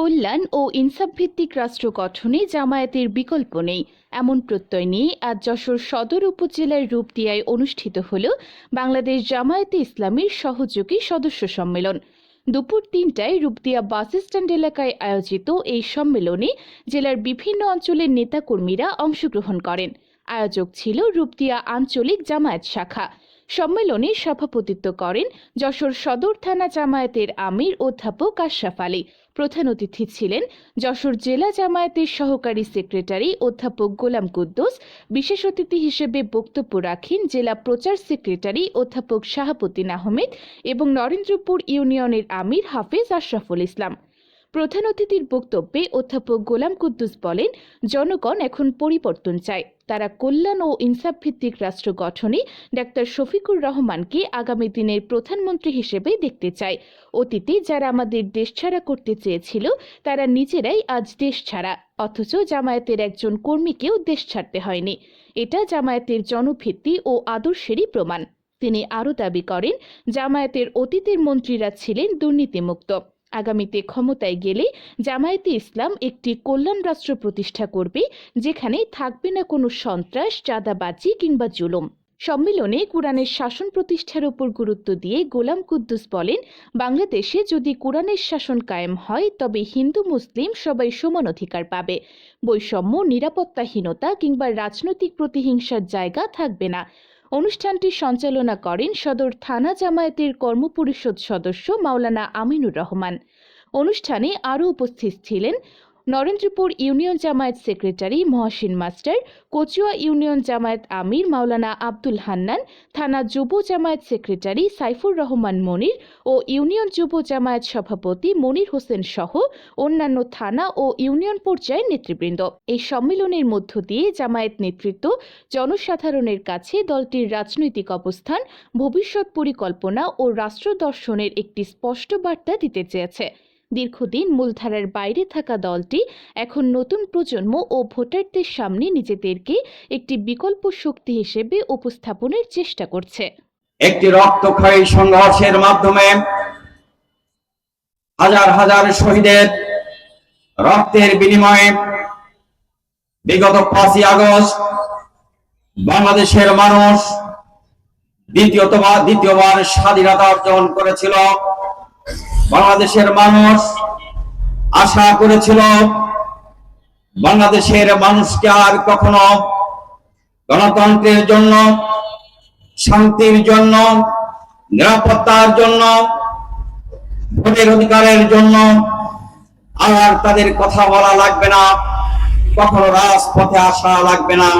কল্যাণ ও ইনসাফ ভিত্তিক রাষ্ট্র গঠনে জামায়াতের বিকল্প নেই। এমন প্রত্যয় নিয়ে আজ যশোর সদর উপজেলার রূপদিয়ায় অনুষ্ঠিত হল বাংলাদেশ জামায়াতে ইসলামীর সহযোগী সদস্য সম্মেলন। দুপুর তিনটায় রূপদিয়া বাস স্ট্যান্ড এলাকায় আয়োজিত এই সম্মেলনে জেলার বিভিন্ন অঞ্চলের নেতাকর্মীরা অংশগ্রহণ করেন। আয়োজক ছিল রূপদিয়া আঞ্চলিক জামায়াত শাখা। সম্মেলনে সভাপতিত্ব করেন যশোর সদর থানা জামায়াতের আমির অধ্যাপক আশরাফ আলী। প্রধান অতিথি ছিলেন যশোর জেলা জামায়াতের সহকারী সেক্রেটারি অধ্যাপক গোলাম কুদ্দুস। বিশেষ অতিথি হিসেবে বক্তব্য রাখেন জেলা প্রচার সেক্রেটারি অধ্যাপক শাহাবুদ্দিন আহমেদ এবং নরেন্দ্রপুর ইউনিয়নের আমির হাফেজ আশরাফুল ইসলাম। প্রধান অতিথির বক্তব্যে অধ্যাপক গোলাম কুদ্দুস বলেন, জনগণ এখন পরিবর্তন চায়। তারা কল্যাণ ও ইনসাফ ভিত্তিক রাষ্ট্র গঠনে ডাক্তার শফিকুর রহমানকে আগামী দিনের প্রধানমন্ত্রী হিসেবে দেখতে চায়। অতীতে যারা আমাদের দেশ ছাড়া করতে চেয়েছিল, তারা নিজেরাই আজ দেশ ছাড়া, অথচ জামায়াতের একজন কর্মীকেও দেশ ছাড়তে হয়নি। এটা জামায়াতের জনভিত্তি ও আদর্শেরই প্রমাণ। তিনি আরও দাবি করেন, জামায়াতের অতীতের মন্ত্রীরা ছিলেন দুর্নীতিমুক্ত। আগামীতে ক্ষমতায় গেলে জামায়াতে ইসলাম একটি কল্যাণ রাষ্ট্র প্রতিষ্ঠা করবে, যেখানে থাকবে না কোনো সন্ত্রাস, চাঁদাবাজি কিংবা জুলুম। সম্মেলনে কোরআনের শাসন প্রতিষ্ঠার উপর গুরুত্ব দিয়ে গোলাম কুদ্দুস বলেন, বাংলাদেশে যদি কোরআনের শাসন কায়েম হয়, তবে হিন্দু, মুসলিম সবাই সমান অধিকার পাবে। বৈষম্য, নিরাপত্তাহীনতা কিংবা রাজনৈতিক প্রতিহিংসার জায়গা থাকবে না। অনুষ্ঠানটি সঞ্চালনা করেন সদর থানা জামায়াতের কর্মপরিষদ সদস্য মাওলানা আমিনুর রহমান। অনুষ্ঠানে আরও উপস্থিত ছিলেন Narendrapur union Jamaat secretary, Mohasin master, Kachua union Jamaat আমির মাওলানা আব্দুল হান্নান, থানা যুব জামায়াত সেক্রেটারি সাইফুর রহমান মনির ও ইউনিয়ন যুব জামায়াত সভাপতি মনির হোসেন সহ অন্যান্য থানা ও ইউনিয়ন পর্যায়ের নেতৃবৃন্দ। এই সম্মেলনের মধ্য দিয়ে জামায়াত নেতৃত্ব জনসাধারণের কাছে দলটির রাজনৈতিক অবস্থান, ভবিষ্যৎ পরিকল্পনা ও রাষ্ট্র দর্শনের একটি স্পষ্ট বার্তা দিতে চেয়েছে। দীর্ঘদিন মূলধারার বাইরে থাকা দলটি এখন নতুন প্রজন্ম ও ভোটারদের সামনে নিজেদেরকে একটি বিকল্প শক্তি হিসেবে উপস্থাপনের চেষ্টা করছে। একটি রক্তক্ষয়ী সংঘর্ষের মাধ্যমে হাজার হাজার শহীদের রক্তের বিনিময়ে বিগত পাঁচই আগস্ট বাংলাদেশের মানুষ দ্বিতীয়তবার দ্বিতীয়বার স্বাধীনতা অর্জন করেছিল। বাংলাদেশের মানুষ আশা করেছিল বাংলাদেশের মানুষকে আর কখনো গণতন্ত্রের জন্য, শান্তির জন্য, নিরাপত্তার জন্য, ভোটের অধিকারের জন্য আর তাদের কথা বলা লাগবে না, কখনো রাজপথে আসা লাগবে না।